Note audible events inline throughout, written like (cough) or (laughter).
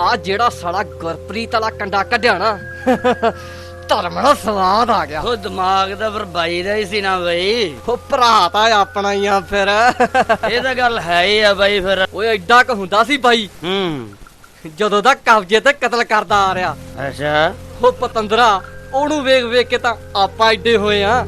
ਆ ਜਿਹੜਾ ਸਾਲਾ ਗੁਰਪ੍ਰੀਤ ਵਾਲਾ ਕੰਡਾ ਕੱਢਿਆ ਨਾ ਧਰਮ ਦਾ ਸਵਾਦ ਆ ਗਿਆ। ਉਹ ਦਿਮਾਗ ਤਾਂ ਫਿਰ ਬਾਈ ਦਾ ਹੀ ਸੀ ਨਾ ਬਈ। ਉਹ ਭਰਾ ਤਾਂ ਆਪਣਾ ਹੀ ਆ ਫਿਰ। ਇਹ ਤਾਂ ਗੱਲ ਹੈ ਹੀ ਆ ਬਾਈ ਫਿਰ। ਓਏ ਐਡਾ ਕ ਹੁੰਦਾ ਸੀ ਬਾਈ। ਹੂੰ। ਜਦੋਂ ਦਾ ਕਬਜ਼ੇ ਤੇ ਕਤਲ ਕਰਦਾ ਆ ਰਿਹਾ। ਅੱਛਾ। ਉਹ ਪਤੰਦਰਾ ਉਹਨੂੰ ਵੇਖ ਵੇਖ ਕੇ ਤਾਂ ਆਪਾਂ ਐਡੇ ਹੋਏ ਆ।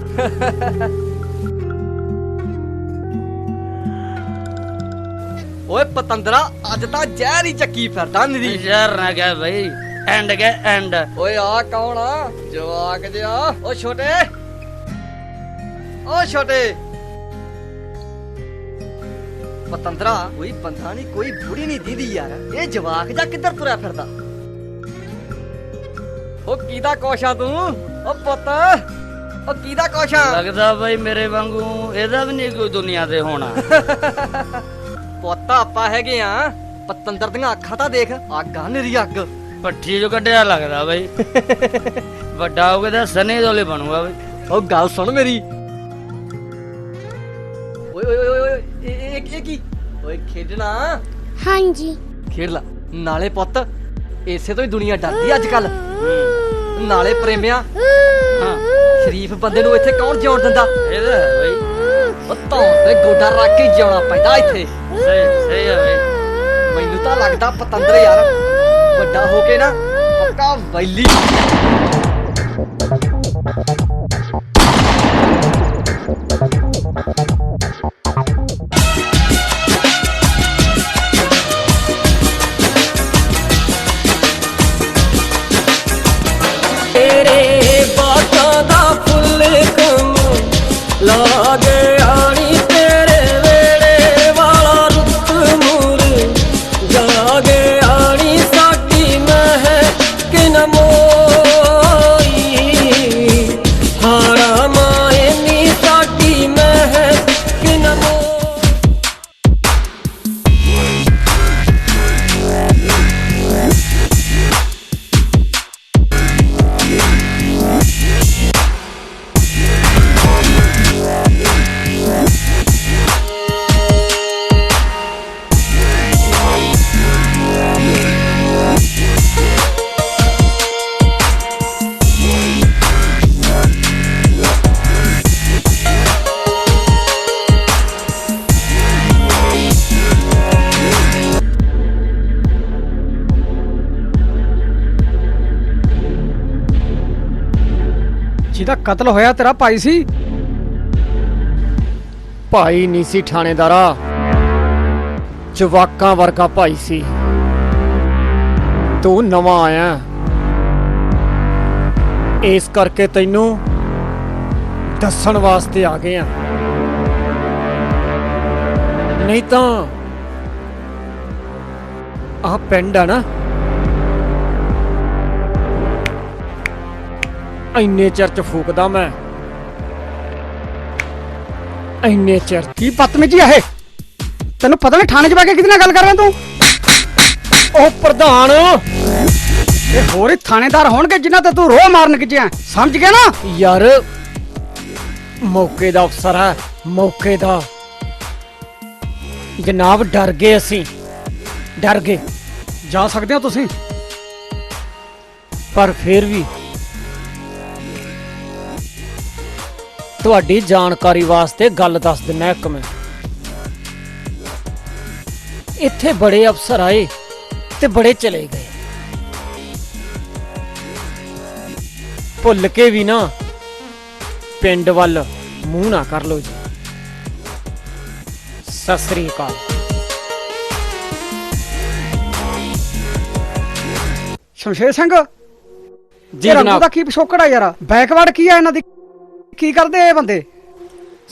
ਓਏ ਪਤੰਦਰਾ ਅੱਜ ਤਾਂ ਜ਼ਹਿਰ ਹੀ ਚੱਕੀ ਫਿਰਦਾ ਨਿਰੀ ਸ਼ਹਿਰ ਨਾ ਗਿਆ ਬਈ ਐਂਡ ਗਿਆ ਐਂਡ ਓਏ ਆ ਕੌਣ ਆ? ਜਵਾਕ ਜਿਆ ਓ ਛੋਟੇ। ਓ ਛੋਟੇ। ਪਤੰਦਰਾ ਕੋਈ ਬੰਦਾ ਨਹੀਂ ਕੋਈ ਬੁੜੀ ਨਹੀਂ ਦੀਦੀ ਯਾਰ। ਇਹ ਜਵਾਕ ਜਾ ਕਿੱਧਰ ਤੁਰਿਆ ਫਿਰਦਾ? ਓ ਕੀਦਾ ਕੋਸ਼ਾ ਤੂੰ? ਓ ਪੁੱਤ। ਓ ਕੀਦਾ ਕੋਸ਼ਾ ਲੱਗਦਾ ਬਈ ਮੇਰੇ ਵਾਂਗੂ ਇਹਦਾ ਵੀ ਨਹੀਂ ਕੋਈ ਦੁਨੀਆ ਤੇ ਹੋਣਾ। (laughs) ਪੁੱਤ ਆਪਾਂ ਹੈਗੇ ਆ। ਪਤੰਦਰ ਦੀਆਂ ਅੱਖਾਂ ਤਾਂ ਦੇਖ ਅੱਗ ਆ ਨਿਰੀ ਅੱਗ। ਪੱਠੀ ਜੋ ਕੱਢਿਆ ਲੱਗਦਾ ਬਈ। (laughs) ਵੱਡਾ ਹੋ ਕੇ ਤਾਂ ਸਨੇ ਦੋਲੇ ਬਣੂਗਾ ਬਈ। ਉਹ ਗੱਲ ਸੁਣ ਮੇਰੀ। ਓਏ ਓਏ ਓਏ ਓਏ ਇਹ ਇਹ ਇਹ ਕੀ ਓਏ ਖੇਡਣਾ। ਹਾਂਜੀ। ਖੇਡ ਲਾ। ਨਾਲੇ ਪੁੱਤ ਇਸੇ ਤੋਂ ਹੀ ਦੁਨੀਆ ਡਰਦੀ ਅੱਜ ਕੱਲ ਨਾਲੇ ਪ੍ਰੇਮਿਆ। ਹਾਂ। ਸ਼ਰੀਫ ਬੰਦੇ ਨੂੰ ਇੱਥੇ ਕੌਣ ਜਿਉਣ ਦਿੰਦਾ? ਇਹਦਾ ਹੈ ਬਈ। ਧੌਣ ਤੇ ਗੋਡਾ ਰੱਖ ਕੇ ਜਿਉਣਾ ਪੈਂਦਾ ਇੱਥੇ। ਸਹੀ ਸਹੀ ਹੈ ਬਈ। ਮੈਨੂੰ ਤਾਂ ਲੱਗਦਾ ਪਤੰਦਰ ਯਾਰ ਵੱਡਾ ਹੋ ਕੇ ਨਾ ਪੱਕਾ ਵੈਲੀ। ਜਿਹਦਾ ਕਤਲ ਹੋਇਆ ਤੇਰਾ ਭਾਈ ਸੀ? ਭਾਈ ਨਹੀਂ ਸੀ ਥਾਣੇਦਾਰਾ। ਜਵਾਕਾਂ ਵਰਗਾ ਭਾਈ ਸੀ। ਤੂੰ ਨਵਾਂ ਆਇਆ। ਇਸ ਕਰਕੇ ਤੈਨੂੰ ਦੱਸਣ ਵਾਸਤੇ ਆ ਗਏ ਆ। ਨਹੀਂ ਤਾਂ ਆਹ ਪਿੰਡ ਆ ਨਾ ਇੰਨੇ ਚਿਰ ਚ ਫੂਕਦਾ ਮੈਂ। ਇੰਨੇ ਚਿਰ ਕੀ ਬਦਤਮੀਜੀ ਆ ਇਹ? ਤੈਨੂੰ ਪਤਾ ਨਹੀਂ ਥਾਣੇ 'ਚ ਬੈ ਕੇ ਕਿਹਦੇ ਨਾਲ ਗੱਲ ਕਰ ਰਿਹਾ ਤੂੰ? ਉਹ ਪ੍ਰਧਾਨ। ਇਹ ਹੋਰ ਹੀ ਥਾਣੇਦਾਰ ਹੋਣਗੇ ਜਿਨ੍ਹਾਂ ਤੇ ਤੂੰ ਰੋਹ ਮਾਰਨ ਗਿੱਜਿਆ ਸਮਝ ਗਿਆ ਨਾ? ਯਾਰ ਮੌਕੇ ਦਾ ਅਫਸਰ ਹੈ ਮੌਕੇ ਦਾ। ਜਨਾਬ ਡਰ ਗਏ ਅਸੀਂ। ਡਰ ਗਏ। ਜਾ ਸਕਦੇ ਹੋ ਤੁਸੀਂ? ਪਰ ਫਿਰ ਵੀ ਤੁਹਾਡੀ ਜਾਣਕਾਰੀ ਵਾਸਤੇ ਗੱਲ ਦੱਸ ਦਿੰਨਾ ਇੱਕ ਮੈਂ ਇੱਥੇ ਬੜੇ ਅਫਸਰ ਆਏ ਤੇ ਬੜੇ ਚਲੇ ਗਏ। ਭੁੱਲ ਕੇ ਵੀ ਨਾ ਪਿੰਡ ਵੱਲ ਮੂੰਹ ਨਾ ਕਰ ਲੋ ਜੀ। ਸਤਿ ਸ੍ਰੀ ਅਕਾਲ। ਸ਼ਮਸ਼ੇਰ ਸਿੰਘ ਜੀ ਜਨਾਬ। ਦਾ ਕੀ ਪਿਛੋਕੜ ਆ ਯਾਰ? ਬੈਕਵਰਡ ਕੀ ਆ ਇਹਨਾਂ ਦੀ? ਕੀ ਕਰਦੇ ਇਹ ਬੰਦੇ?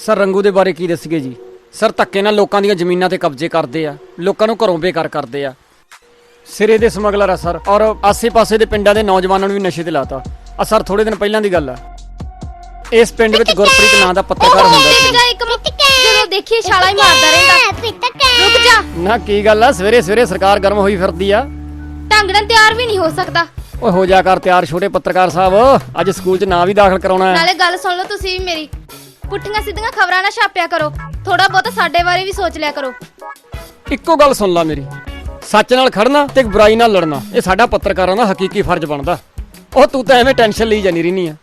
ਸਰ ਰੰਗੂ ਦੇ ਬਾਰੇ ਕੀ ਦੱਸੀਏ ਜੀ? ਸਰ ਧੱਕੇ ਨਾਲ ਲੋਕਾਂ ਦੀਆਂ ਜ਼ਮੀਨਾਂ ਤੇ ਕਬਜ਼ੇ ਕਰਦੇ ਆ। ਲੋਕਾਂ ਨੂੰ ਘਰੋਂ ਬੇਕਾਰ ਕਰਦੇ ਆ। ਸਿਰੇ ਦੇ ਸਮਗਲਰ ਆ ਸਰ। ਔਰ ਆਸੇ-ਪਾਸੇ ਦੇ ਪਿੰਡਾਂ ਦੇ ਨੌਜਵਾਨਾਂ ਨੂੰ ਵੀ ਨਸ਼ੇ ਤੇ ਲਾਤਾ। ਆ ਸਰ ਥੋੜੇ ਦਿਨ ਪਹਿਲਾਂ ਦੀ ਗੱਲ ਆ। ਇਸ ਪਿੰਡ ਵਿੱਚ ਗੁਰਪ੍ਰੀਤ ਨਾਂ ਦਾ ਪੱਤਰਕਾਰ ਹੁੰਦਾ ਸੀ। ਮੇਰਾ ਇੱਕ ਮਿੰਟ ਜਦੋਂ ਦੇਖੀਏ ਛਾਲਾ ਹੀ ਮਾਰਦਾ ਰਹਿੰਦਾ। ਰੁਕ ਜਾ। ਨਾ ਕੀ ਗੱਲ ਆ? ਸਵੇਰੇ ਸਵੇਰੇ ਸਰਕਾਰ ਗਰਮ ਹੋਈ ਫਿਰਦੀ ਆ। ਢੰਗ ਨਾਲ ਤਿਆਰ ਵੀ ਨਹੀਂ ਹੋ ਸਕਦਾ। ਓਏ ਹੋ ਜਾ ਕਰ ਤਿਆਰ ਛੋਟੇ ਪੱਤਰਕਾਰ ਸਾਹਿਬ ਅੱਜ ਸਕੂਲ 'ਚ ਨਾਂ ਵੀ ਦਾਖਲ ਕਰਾਉਣਾ ਹੈ। ਨਾਲੇ ਗੱਲ ਸੁਣ ਲਓ ਤੁਸੀਂ ਵੀ ਮੇਰੀ। ਪੁੱਠੀਆਂ ਸਿੱਧੀਆਂ ਖਬਰਾਂ ਨਾ ਛਾਪਿਆ ਕਰੋ। ਥੋੜਾ ਬਹੁਤ ਸਾਡੇ ਬਾਰੇ ਵੀ ਸੋਚ ਲਿਆ ਕਰੋ। ਇੱਕੋ ਗੱਲ ਸੁਣ ਲਾ ਮੇਰੀ। ਸੱਚ ਨਾਲ ਖੜਨਾ ਤੇ ਬੁਰਾਈ ਨਾਲ ਲੜਨਾ ਇਹ ਸਾਡਾ ਪੱਤਰਕਾਰਾਂ ਦਾ ਹਕੀਕੀ ਫਰਜ਼ ਬਣਦਾ। ਉਹ ਤੂੰ ਤਾਂ ਐਵੇਂ ਟੈਨਸ਼ਨ ਲਈ ਜਾਨੀ ਰਹਿਨੀ ਆ।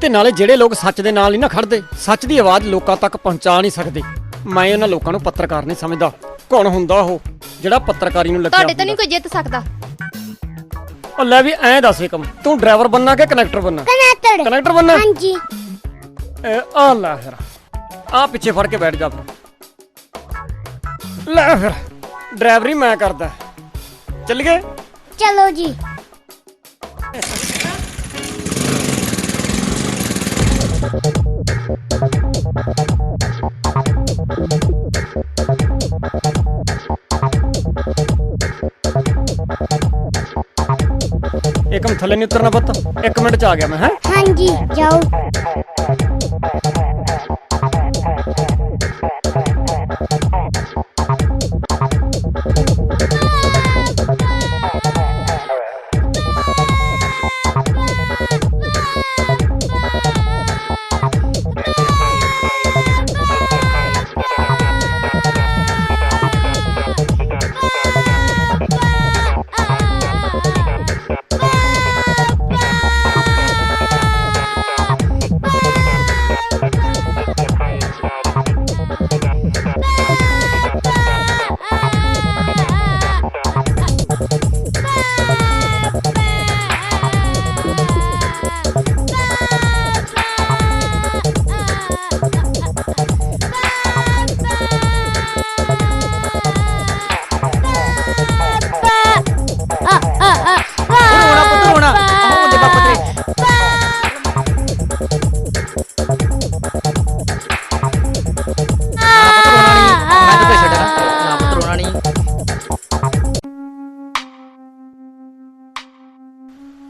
ਤੇ ਨਾਲੇ ਜਿਹੜੇ ਲੋਕ ਸੱਚ ਦੇ ਨਾਲ ਨਹੀਂ ਨਾ ਖੜਦੇ ਸੱਚ ਦੀ ਆਵਾਜ਼ ਲੋਕਾਂ ਤੱਕ ਪਹੁੰਚਾ ਨਹੀਂ ਸਕਦੇ। ਮੈਂ ਉਹਨਾਂ ਲੋਕਾਂ ਨੂੰ ਪੱਤਰਕਾਰ ਨਹੀਂ ਸਮਝਦਾ। ਕੌਣ ਹੁੰਦਾ ਉਹ ਜਿਹੜਾ ਪੱਤਰਕਾਰੀ ਨੂੰ ਲੱਗਿਆ ਤੁਹਾਡੇ ਤਾਂ ਨਹੀਂ ਕੋਈ ਜਿੱਤ ਸਕਦਾ। ਉਹ ਲੈ ਵੀ ਐਂ ਦੱਸ ਇੱਕਮ ਤੂੰ ਡਰਾਈਵਰ ਬੰਨਾ ਕਿ ਕਨੈਕਟਰ ਬੰਨਾ ਕਨੈਕਟਡ ਕਨੈਕਟਰ ਬੰਨਾ ਹਾਂਜੀ। ਆ ਲੈ ਫਿਰ। ਆ ਪਿੱਛੇ ਫੜ ਕੇ ਬੈਠ ਜਾ ਫਿਰ ਲੈ ਫਿਰ। ਡਰਾਈਵਰੀ ਮੈਂ ਕਰਦਾ। ਚੱਲ ਗਏ? ਚਲੋ ਜੀ। ਇੱਕਮ ਥੱਲੇ ਨਹੀਂ ਉਤਰਨਾ ਪੁੱਤ ਇੱਕ ਮਿੰਟ ਚ ਆ ਗਿਆ ਮੈਂ ਹੈ? ਹਾਂਜੀ ਜਾਓ।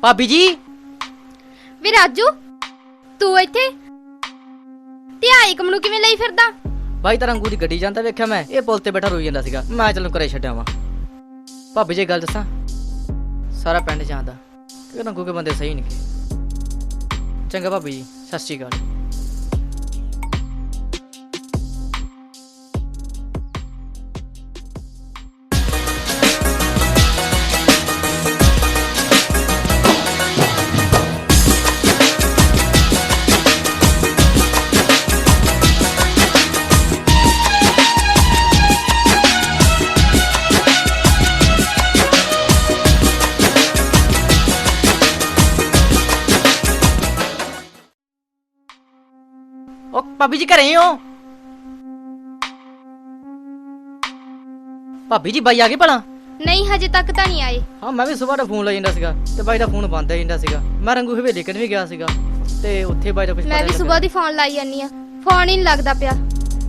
ਭਾਬੀ ਜੀ। ਵੀ ਰਾਜੂ ਤੂੰ ਇੱਥੇ? ਤੇ ਆ ਏਕਮ ਨੂੰ ਕਿਵੇਂ ਲਈ ਫਿਰਦਾ? ਬਾਈ ਤਾਂ ਰੰਗੂ ਦੀ ਗੱਡੀ ਜਾਂਦਾ ਵੇਖਿਆ ਮੈਂ ਇਹ ਪੁਲ ਤੇ ਬੈਠਾ ਰੋਈ ਜਾਂਦਾ ਸੀਗਾ ਮੈਂ ਚੱਲ ਘਰੇ ਛੱਡਿਆ ਵਾਂ ਭਾਬੀ ਜੀ ਗੱਲ ਦੱਸਾਂ? ਸਾਰਾ ਪਿੰਡ ਜਾਂਦਾ ਕਿ ਰੰਗੂ ਕੇ ਬੰਦੇ ਸਹੀ ਨਹੀਂ ਚੰਗਾ ਭਾਬੀ ਜੀ ਸਤਿ ਸ਼੍ਰੀ ਅਕਾਲ। ਭਾਬੀ ਜੀ ਘਰੇ ਹੀ? ਭਾਬੀ ਜੀ ਬਾਈ ਆ ਗਏ ਭਲਾ? ਨਹੀਂ ਹਜੇ ਤੱਕ ਤਾਂ ਨਹੀਂ ਆਏ। ਹਾਂ ਮੈਂ ਵੀ ਸਵੇਰ ਦਾ ਫੋਨ ਲਾਈ ਜਾਂਦਾ ਸੀਗਾ ਤੇ ਬਾਈ ਦਾ ਫੋਨ ਬੰਦ ਹੀ ਜਾਂਦਾ ਸੀਗਾ। ਮੈਂ ਰੰਗੂ ਹਵੇਲੀ ਕਨ ਵੀ ਗਿਆ ਸੀਗਾ ਤੇ ਉੱਥੇ ਬਾਈ ਦਾ ਕੁਝ ਮੈਂ ਵੀ ਸਵੇਰ ਦੀ ਫੋਨ ਲਾਈ ਜਾਂਦੀ ਆ ਫੋਨ ਹੀ ਨਹੀਂ ਲੱਗਦਾ ਪਿਆ।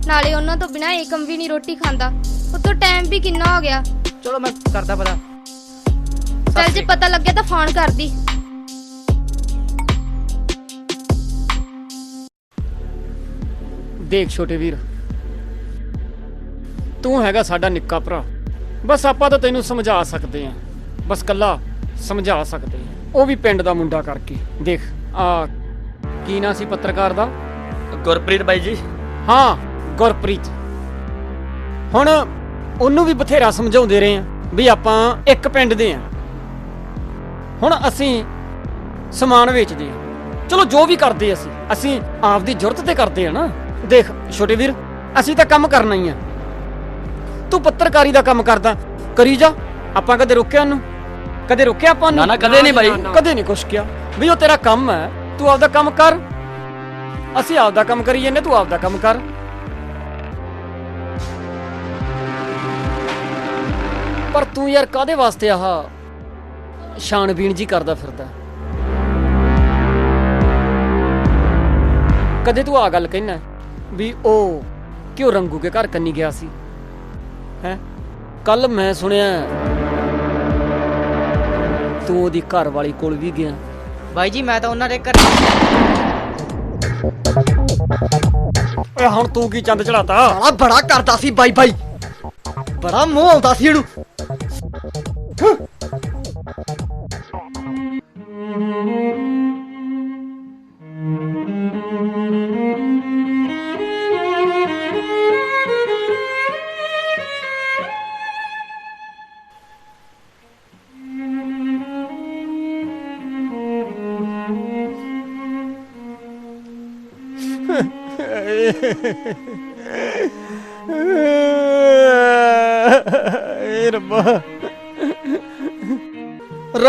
ਨਾਲੇ ਉਹਨਾਂ ਤੋਂ ਬਿਨਾ ਏਕਮ ਵੀ ਨਹੀਂ ਰੋਟੀ ਖਾਂਦਾ। ਉਤੋਂ ਟਾਈਮ ਵੀ ਕਿੰਨਾ ਹੋ ਗਿਆ। ਚਲੋ ਮੈਂ ਕਰਦਾ ਪਤਾ ਚੱਲ ਜੇ ਪਤਾ ਲੱਗਿਆ ਤਾਂ ਫੋਨ ਕਰਦੀ। ਦੇਖ ਛੋਟੇ ਵੀਰ। ਤੂੰ ਹੈਗਾ ਸਾਡਾ ਨਿੱਕਾ ਭਰਾ। ਬਸ ਆਪਾਂ ਤਾਂ ਤੈਨੂੰ ਸਮਝਾ ਸਕਦੇ ਆਂ ਬਸ ਕੱਲਾ ਸਮਝਾ ਸਕਦੇ ਆਂ ਉਹ ਵੀ ਪਿੰਡ ਦਾ ਮੁੰਡਾ ਕਰਕੇ। ਦੇਖ ਆ ਕੀ ਨਾਂ ਸੀ ਪੱਤਰਕਾਰ ਦਾ? ਗੁਰਪ੍ਰੀਤ ਬਾਈ ਜੀ। ਹਾਂ ਗੁਰਪ੍ਰੀਤ। ਹੁਣ ਉਹਨੂੰ ਵੀ ਬਥੇਰਾ ਸਮਝਾਉਂਦੇ ਰਹੇ ਆ ਵੀ ਆਪਾਂ ਇੱਕ ਪਿੰਡ ਦੇ ਆ ਹੁਣ ਅਸੀਂ ਸਮਾਨ ਵੇਚਦੇ ਆ ਚਲੋ ਜੋ ਵੀ ਕਰਦੇ ਅਸੀਂ ਅਸੀਂ ਆਪਦੀ ਜ਼ਰੂਰਤ ਤੇ ਕਰਦੇ ਆ ਨਾ। ਦੇਖ ਛੋਟੇ ਵੀਰ ਅਸੀਂ ਤਾਂ ਕੰਮ ਕਰਨਾ ਹੀ ਆ। ਤੂੰ ਪੱਤਰਕਾਰੀ ਦਾ ਕੰਮ ਕਰਦਾ ਕਰੀ ਜਾ ਆਪਾਂ ਕਦੇ ਰੋਕਿਆ ਉਹਨੂੰ? ਕਦੇ ਰੋਕਿਆ ਆਪਾਂ ਨੂੰ ਨਾ, ਨਾ, ਕਦੇ ਨਹੀਂ ਬਾਈ। ਕਦੇ ਨਹੀਂ ਕੁਛ ਕਿਹਾ। ਵੀ ਉਹ ਤੇਰਾ ਕੰਮ ਹੈ ਤੂੰ ਆਪਦਾ ਕੰਮ ਕਰ। ਅਸੀਂ ਆਪਦਾ ਕੰਮ ਕਰੀ ਜੰਨੇ ਤੂੰ ਆਪਦਾ ਕੰਮ ਕਰ। ਪਰ ਤੂੰ ਯਾਰ ਕਾਦੇ ਵਾਸਤੇ ਆਹ ਛਾਣਬੀਣ ਜੀ ਕਰਦਾ ਫਿਰਦਾ? ਕਦੇ ਤੂੰ ਆ ਗੱਲ ਕਹਿਣਾ ਵੀ ਉਹ ਕਿਉਂ ਰੰਗੂ ਕੇ ਘਰ ਕੰਨੀ ਗਿਆ ਸੀ? ਹੈ? ਕੱਲ ਮੈਂ ਸੁਣਿਆ ਤੂੰ ਉਹਦੀ ਘਰ ਵਾਲੀ ਕੋਲ ਵੀ ਗਿਆ। ਬਾਈ ਜੀ ਮੈਂ ਤਾਂ ਉਹਨਾਂ ਦੇ ਘਰ ਓਏ ਹੁਣ ਤੂੰ ਕੀ ਚੰਦ ਚੜਾਤਾ ਸਾਲਾ ਬੜਾ ਕਰਦਾ ਸੀ ਬਾਈ ਬਾਈ। ਬੜਾ ਮੋਹ ਆਉਂਦਾ ਸੀ ਇਹਨੂੰ।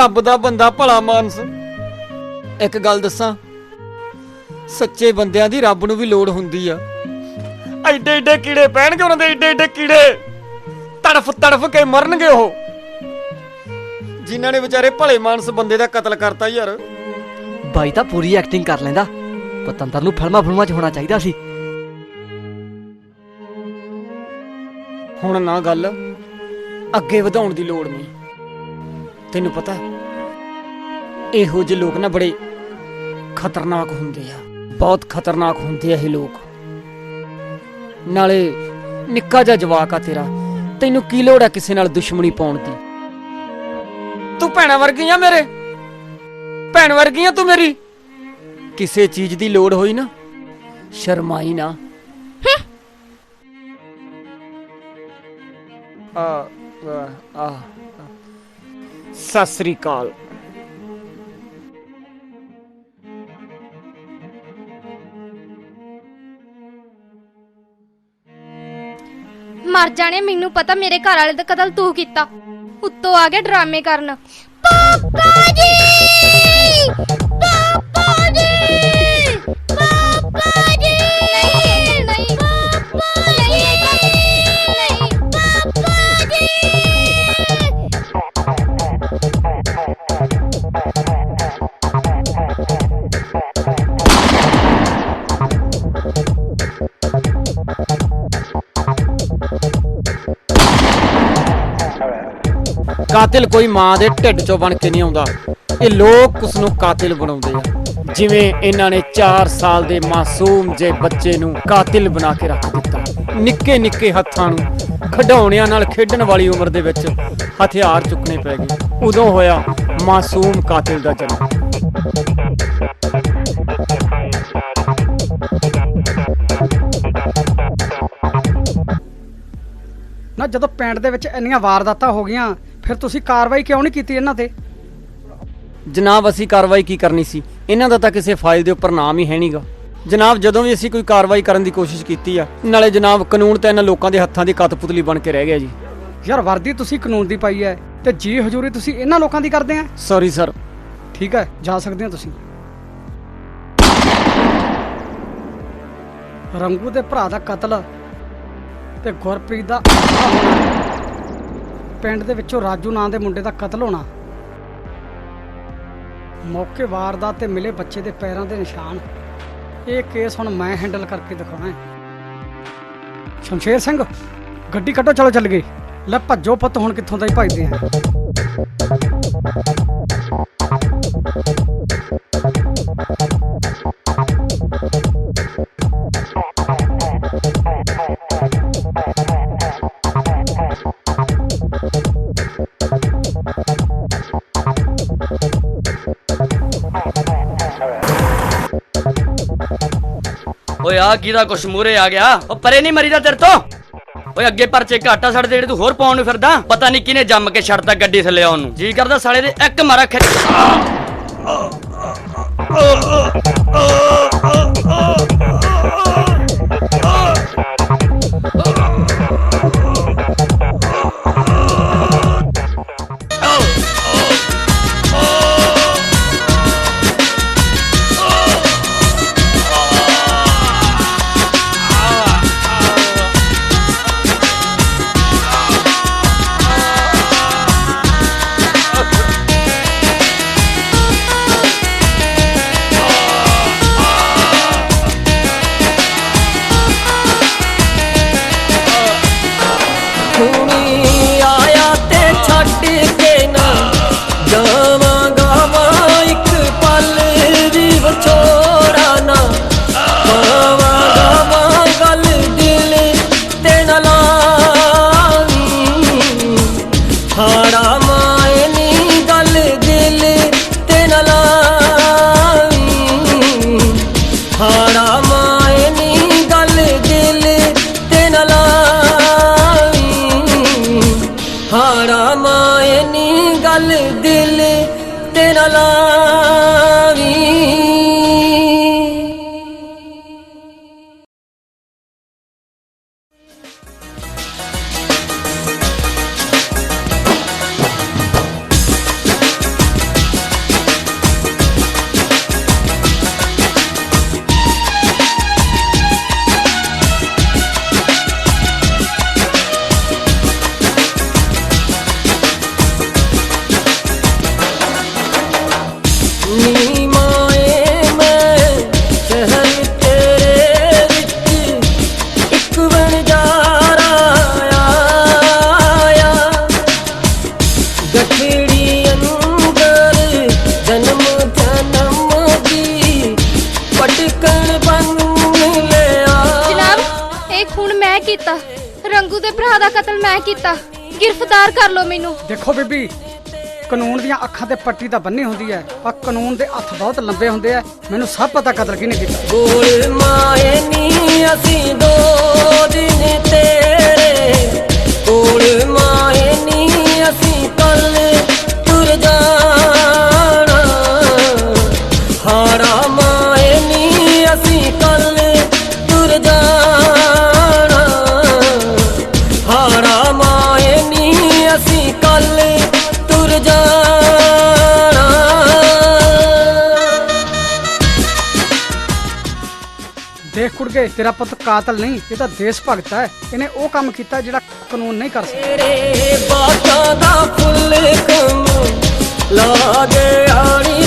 ਰੱਬ ਦਾ ਬੰਦਾ ਭਲਾ ਮਾਨਸ। ਇੱਕ ਗੱਲ ਦੱਸਾਂ ਸੱਚੇ ਬੰਦਿਆਂ ਦੀ ਰੱਬ ਨੂੰ ਵੀ ਲੋੜ ਹੁੰਦੀ ਆ। ਐਡੇ ਐਡੇ ਕੀੜੇ ਪੈਣਗੇ ਉਹਨਾਂ ਦੇ ਐਡੇ ਐਡੇ ਕੀੜੇ। ਤੜਫ ਤੜਫ ਕੇ ਮਰਨਗੇ ਉਹ। ਜਿਨ੍ਹਾਂ ਨੇ ਵਿਚਾਰੇ ਭਲੇ ਮਾਨਸ ਬੰਦੇ ਦਾ ਕਤਲ ਕਰਤਾ ਯਾਰ। ਬਾਈ ਤਾਂ ਪੂਰੀ ਐਕਟਿੰਗ ਕਰ ਲੈਂਦਾ। ਪਤੰਦਰ ਨੂੰ ਫਿਲਮਾਂ ਫਿਲਮਾਂ 'ਚ ਹੋਣਾ ਚਾਹੀਦਾ ਸੀ। ਹੁਣ ਨਾ ਗੱਲ ਅੱਗੇ ਵਧਾਉਣ ਦੀ ਲੋੜ ਨਹੀਂ। ਤੈਨੂੰ ਪਤਾ ਇਹੋ ਜਿਹੇ ਲੋਕ ਨਾ ਬੜੇ ਖਤਰਨਾਕ ਹੁੰਦੇ ਆ। ਬਹੁਤ ਖਤਰਨਾਕ ਹੁੰਦੇ ਆ ਇਹ ਲੋਕ। ਨਾਲੇ ਨਿੱਕਾ ਜਿਹਾ ਜਵਾਕ ਆ ਤੇਰਾ ਤੈਨੂੰ ਕੀ ਲੋੜ ਆ ਕਿਸੇ ਨਾਲ ਦੁਸ਼ਮਣੀ ਪਾਉਣ ਦੀ? ਤੂੰ ਭੈਣਾ ਵਰਗੀ ਆ ਮੇਰੇ? ਭੈਣ ਵਰਗੀ ਆ ਤੂੰ ਮੇਰੀ? ਕਿਸੇ ਚੀਜ਼ ਦੀ ਲੋੜ ਹੋਈ ਨਾ ਸ਼ਰਮਾਈ ਨਾ। ਆ ਆ ਆ ਸਤਿ ਸ੍ਰੀ ਅਕਾਲ। ਮਰ ਜਾਣੇ, ਮੈਨੂੰ ਪਤਾ ਮੇਰੇ ਘਰ ਵਾਲੇ ਦਾ ਕਤਲ ਤੂੰ ਕੀਤਾ। ਉੱਤੋਂ ਆ ਗਿਆ ਡਰਾਮੇ ਕਰਨ। ਪਾਪਾ ਜੀ! ਕਾਤਿਲ ਕੋਈ ਮਾਂ ਦੇ ਢਿੱਡ ਚੋਂ ਬਣ ਕੇ ਨਹੀਂ ਆਉਂਦਾ। ਇਹ ਲੋਕ ਉਸ ਨੂੰ ਕਾਤਿਲ ਬਣਾਉਂਦੇ ਆ। ਜਿਵੇਂ ਇਹਨਾਂ ਨੇ 4 ਸਾਲ ਦੇ ਮਾਸੂਮ ਜੇ ਬੱਚੇ ਨੂੰ ਕਾਤਿਲ ਬਣਾ ਕੇ ਰੱਖ ਦਿੱਤਾ। ਨਿੱਕੇ ਨਿੱਕੇ ਹੱਥਾਂ ਨੂੰ ਖਡਾਉਣਿਆਂ ਨਾਲ ਖੇਡਣ ਵਾਲੀ ਉਮਰ ਦੇ ਵਿੱਚ ਹਥਿਆਰ ਚੁੱਕਣੇ ਪੈ ਗਏ। ਉਦੋਂ ਹੋਇਆ ਮਾਸੂਮ ਕਾਤਿਲ ਦਾ ਜਨਮ। ਨਾ ਜਦੋਂ ਪਿੰਡ ਦੇ ਵਿੱਚ ਇੰਨੀਆਂ ਵਾਰਦਾਤਾਂ ਹੋ ਗਈਆਂ ਫਿਰ ਤੁਸੀਂ ਕਾਰਵਾਈ ਕਿਉਂ ਨਹੀਂ ਕੀਤੀ ਇਹਨਾਂ ਤੇ? ਜਨਾਬ ਅਸੀਂ ਕਾਰਵਾਈ ਕੀ ਕਰਨੀ ਸੀ? ਇਹਨਾਂ ਦਾ ਤਾਂ ਕਿਸੇ ਫਾਈਲ ਦੇ ਉੱਪਰ ਨਾਮ ਹੀ ਹੈ ਨਹੀਂਗਾ। ਜਨਾਬ ਜਦੋਂ ਵੀ ਅਸੀਂ ਕੋਈ ਕਾਰਵਾਈ ਕਰਨ ਦੀ ਕੋਸ਼ਿਸ਼ ਕੀਤੀ ਆ ਨਾਲੇ ਜਨਾਬ ਕਾਨੂੰਨ ਤਾਂ ਇਹਨਾਂ ਲੋਕਾਂ ਦੇ ਹੱਥਾਂ ਦੀ ਕਤਪੁਤਲੀ ਬਣ ਕੇ ਰਹਿ ਗਿਆ ਜੀ। ਯਾਰ ਵਰਦੀ ਤੁਸੀਂ ਕਾਨੂੰਨ ਦੀ ਪਾਈ ਹੈ ਤੇ ਜੀ ਹਜ਼ੂਰੀ ਤੁਸੀਂ ਇਹਨਾਂ ਲੋਕਾਂ ਦੀ ਕਰਦੇ ਆ ਸੌਰੀ ਸਰ ਠੀਕ ਹੈ ਜਾ ਸਕਦੇ ਹੋ ਤੁਸੀਂ। ਰੰਗੂ ਦੇ ਭਰਾ ਦਾ ਕਤਲ ਤੇ ਗੁਰਪ੍ਰੀਤ ਦਾ। ਪਿੰਡ ਦੇ ਵਿੱਚੋਂ ਰਾਜੂ ਨਾਂ ਦੇ ਮੁੰਡੇ ਦਾ ਕਤਲ ਹੋਣਾ। ਮੌਕੇ ਵਾਰਦਾਤ ਤੇ ਮਿਲੇ ਬੱਚੇ ਦੇ ਪੈਰਾਂ ਦੇ ਨਿਸ਼ਾਨ। ਇਹ ਕੇਸ ਹੁਣ ਮੈਂ ਹੈਂਡਲ ਕਰਕੇ ਦਿਖਾਉਣਾ ਹੈ। ਸ਼ਮਸ਼ੇਰ ਸਿੰਘ, ਗੱਡੀ ਕੱਢੋ, ਚਲੋ ਚੱਲ ਗਏ। ਲੈ ਭੱਜੋ ਪੁੱਤ, ਹੁਣ ਕਿੱਥੋਂ ਤਾਈ ਭੱਜਦੇ ਆ। ਆ ਕਿਹਦਾ ਕੁਛ ਮੂਰੇ ਆ ਗਿਆ ਉਹ ਪਰੇ ਨਹੀਂ ਮਰੀਦਾ ਤੇਰੇ ਤੋਂ ਓਏ ਅੱਗੇ ਪਰਚੇ ਘਾਟਾ ਛੱਡ ਦੇ ਜਿਹੜੇ ਤੂੰ ਹੋਰ ਪਾਉਣ ਨੂੰ ਫਿਰਦਾ ਪਤਾ ਨਹੀਂ ਕਿਹਨੇ ਜੰਮ ਕੇ ਛੱਡਤਾ ਗੱਡੀ ਥੱਲੇ ਆਉਣ ਨੂੰ ਜੀ ਕਰਦਾ ਸਾਲੇ ਦੇ ਇੱਕ ਮਾਰਾ ਖਿੱਚ ਕੀਤਾ। ਗ੍ਰਿਫਤਾਰ ਕਰ ਲਓ ਮੈਨੂੰ। ਦੇਖੋ ਬੀਬੀ ਕਾਨੂੰਨ ਦੀਆਂ ਅੱਖਾਂ ਤੇ ਪੱਟੀ ਤਾਂ ਬੰਨੀ ਹੁੰਦੀ ਹੈ ਪਰ ਕਾਨੂੰਨ ਦੇ ਹੱਥ ਬਹੁਤ ਲੰਬੇ ਹੁੰਦੇ ਆ। ਮੈਨੂੰ ਸਭ ਪਤਾ ਕਤਲ ਕਿਹਨੇ ਕੀਤਾ। ਗੋਲ ਮਾਏ ਨੀ ਅਸੀਂ ਦੋ ਦਿਨ ਤੇਰੇ। ਗੋਲ ਮਾਏ ਨੀ ਅਸੀਂ ਕੱਲ ਤੁਰ ਜਾਣਾ ਦੇਖ ਕੁੜਗੇ ਤੇਰਾ ਪੁੱਤ ਕਾਤਲ ਨਹੀਂ, ਇਹ ਤਾਂ ਦੇਸ਼ ਭਗਤ ਹੈ। ਇਹਨੇ ਉਹ ਕੰਮ ਕੀਤਾ ਜਿਹੜਾ ਕਾਨੂੰਨ ਨਹੀਂ ਕਰ ਸਕਦਾ। ਤੇਰੇ ਬਾਤਾਂ ਦਾ ਫੁੱਲ ਕਮ ਲਾਗੇ ਆਣੀ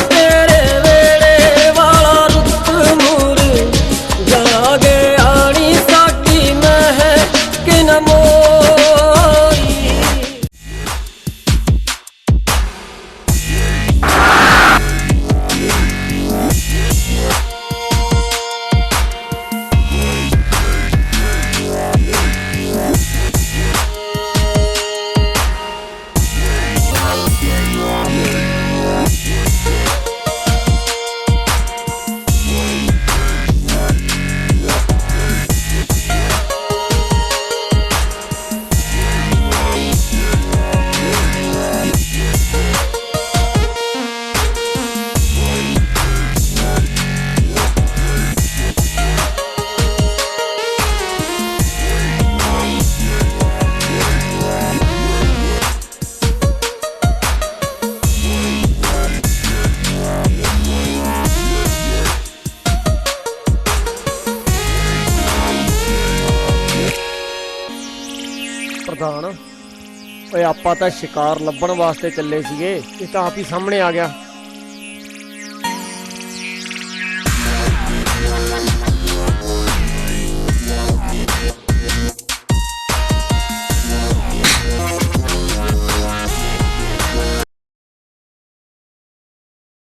ਆਪਾਂ ਤਾਂ ਸ਼ਿਕਾਰ ਲੱਭਣ ਵਾਸਤੇ ਚੱਲੇ ਸੀਗੇ ਇਹ ਤਾਂ ਆਪ ਹੀ ਸਾਹਮਣੇ ਆ ਗਿਆ।